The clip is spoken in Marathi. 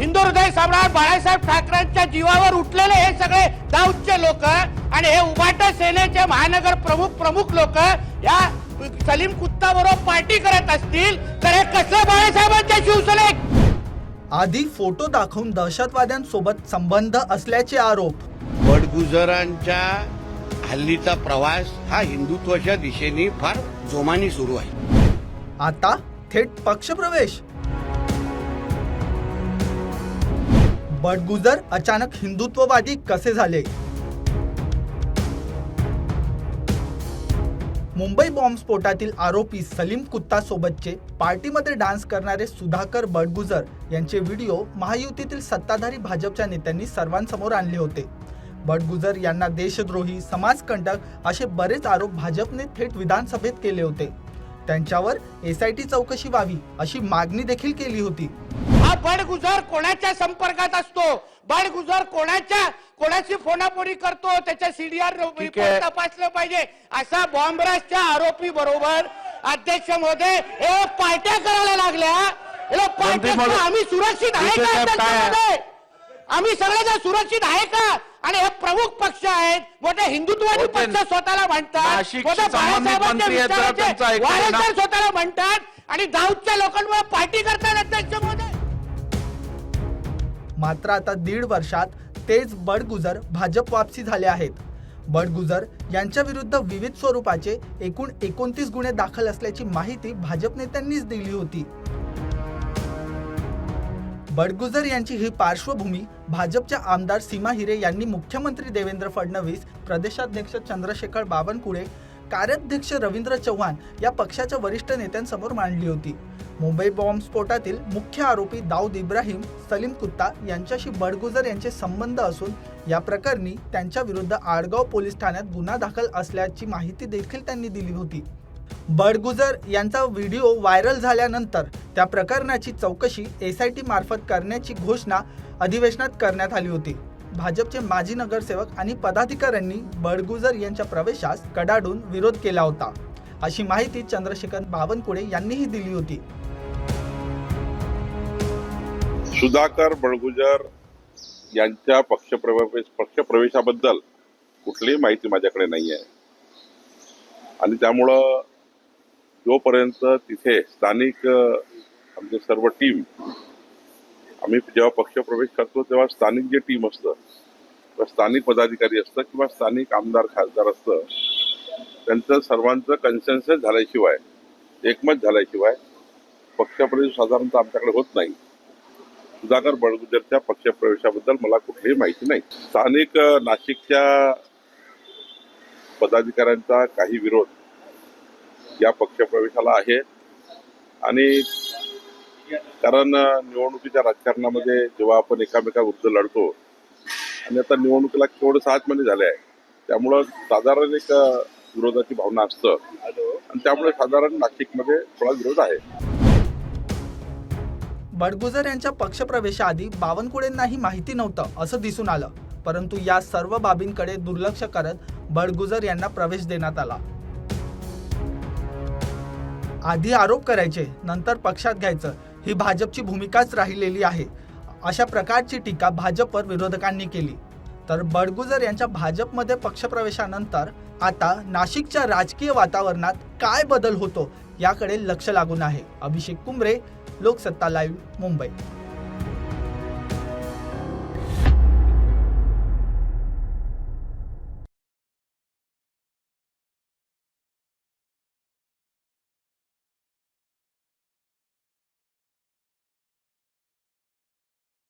हिंदू हृदय सम्राट बाळासाहेब ठाकरेंच्या जीवावर उठलेले हे सगळे दाऊदचे लोक आणि हे उभाट सेनेचे महानगर प्रमुख प्रमुख लोक या सलीम कुत्ता बरोबर पार्टी करत असतील तर हे कसं बाळासाहेबांच्या शिवसेनेत? आधी फोटो दाखवून दहशतवाद्यांसोबत संबंध असल्याचे आरोप. बडगुजरांच्या हल्लीचा प्रवास हा हिंदुत्वाच्या दिशेने फार जोमाने सुरू आहे. आता थेट पक्षप्रवेश. बडगुजर अचानक हिंदुत्ववादी कसे झाले? मुंबई बॉम्बस्फोटातील आरोपी सलीम कुत्ता सोबतचे पार्टीमध्ये डान्स करणारे सुधाकर बडगुजर यांचे व्हिडिओ महायुतीतील सत्ताधारी भाजपच्या नेत्यांनी सर्वांसमोर आणले होते. बडगुजर यांना देशद्रोही समाजकंटक असे बरेच आरोप भाजपने थेट विधानसभेत केले होते. त्यांच्यावर एसआयटी चौकशी व्हावी अशी मागणी देखील केली होती. बडगुजर कोणाच्या संपर्कात असतो? बडगुजर कोणाच्या कोणाची फोनाफोनी करतो? त्याच्या सीडीआर रिपोर्ट तपासलं पाहिजे. असा बॉम्बराजच्या आरोपी बरोबर अध्यक्ष हे पार्ट्या करायला लागल्या. आम्ही सुरक्षित आहे का? आम्ही सगळेजण सुरक्षित आहे का? आणि हे प्रमुख पक्ष आहेत. मोठे हिंदुत्ववादी होते. पक्ष स्वतःला म्हणतात. बाळासाहेबांच्या स्वतःला म्हणतात. आणि दाऊदच्या लोकांमुळे पार्टी करतात अध्यक्ष मात्र आता दीड वर्षात तेच बडगुजर भाजप वापसी झाले आहेत. बडगुजर यांच्या विरुद्ध विविध स्वरूपाचे एकूण एकोणतीस गुन्हे दाखल असल्याची माहिती भाजप नेत्यांनीच दिली होती. बडगुजर यांची ही पार्श्वभूमी भाजपच्या आमदार सीमा हिरे यांनी मुख्यमंत्री देवेंद्र फडणवीस प्रदेशाध्यक्ष चंद्रशेखर बावनकुळे कार्याध्यक्ष रवींद्र चव्हाण या पक्षाच्या वरिष्ठ नेत्यांसमोर मांडली होती. मुंबई बॉम्बस्फोटातील मुख्य आरोपी दाऊद इब्राहिम सलीम कुत्ता यांच्याशी बडगुजर यांचे संबंध असून या प्रकरणी त्यांच्या विरुद्ध आडगाव पोलीस ठाण्यात गुन्हा दाखल असल्याची माहिती देखील त्यांनी दिली होती. बडगुजर यांचा व्हिडिओ व्हायरल झाल्यानंतर त्या प्रकरणाची चौकशी एस आय टी मार्फत करण्याची घोषणा अधिवेशनात करण्यात आली होती. भाजपचे माजी नगरसेवक आणि पदाधिकाऱ्यांनी बडगुजर यांच्या प्रवेशास कडाडून विरोध केला होता. अशी माहिती चंद्रशेखर बावनकुळे यांनीही दिली होती. सुधाकर बळगुजर यांच्या पक्षप्रवेश पक्षप्रवेशाबद्दल कुठलीही माहिती माझ्याकडे नाही आहे आणि त्यामुळं जोपर्यंत तिथे स्थानिक आमचे सर्व टीम आम्ही जेव्हा पक्षप्रवेश करतो तेव्हा स्थानिक जे टीम असतं किंवा स्थानिक पदाधिकारी असतं किंवा स्थानिक आमदार खासदार असतं त्यांचं सर्वांचं कन्सेन्सस झाल्याशिवाय एकमत झाल्याशिवाय पक्षप्रवेश साधारणतः आमच्याकडे होत नाही. सुधाकर बळगुजरच्या पक्षप्रवेशाबद्दल मला कुठलीही माहिती नाही. स्थानिक नाशिकच्या पदाधिकाऱ्यांचा काही विरोध या पक्षप्रवेशाला आहे. आणि कारण निवडणुकीच्या राजकारणामध्ये जेव्हा आपण एकामेकाविरुद्ध लढतो आणि आता निवडणुकीला केवढं सहाच महिने झाले आहे त्यामुळं साधारण एक विरोधाची भावना असतं. आणि त्यामुळे साधारण नाशिकमध्ये थोडा विरोध आहे. बडगुजर यांच्या पक्षप्रवेशाआधी बावनकुळेंनाही माहिती नव्हतं असं दिसून आलं. परंतु या सर्व बाबींकडे दुर्लक्ष करत बडगुजर यांना प्रवेश देण्यात आला. आधी आरोप करायचे नंतर पक्षात घ्यायचं ही भाजपची भूमिकाच राहिलेली आहे. अशा प्रकारची टीका भाजपवर विरोधकांनी केली. तर बडगुजर यांच्या भाजपमध्ये पक्षप्रवेशानंतर आता नाशिकच्या राजकीय वातावरणात काय बदल होतो याकडे लक्ष लागून आहे. अभिषेक कुंबरे लोकसत्ता लाईव्ह मुंबई.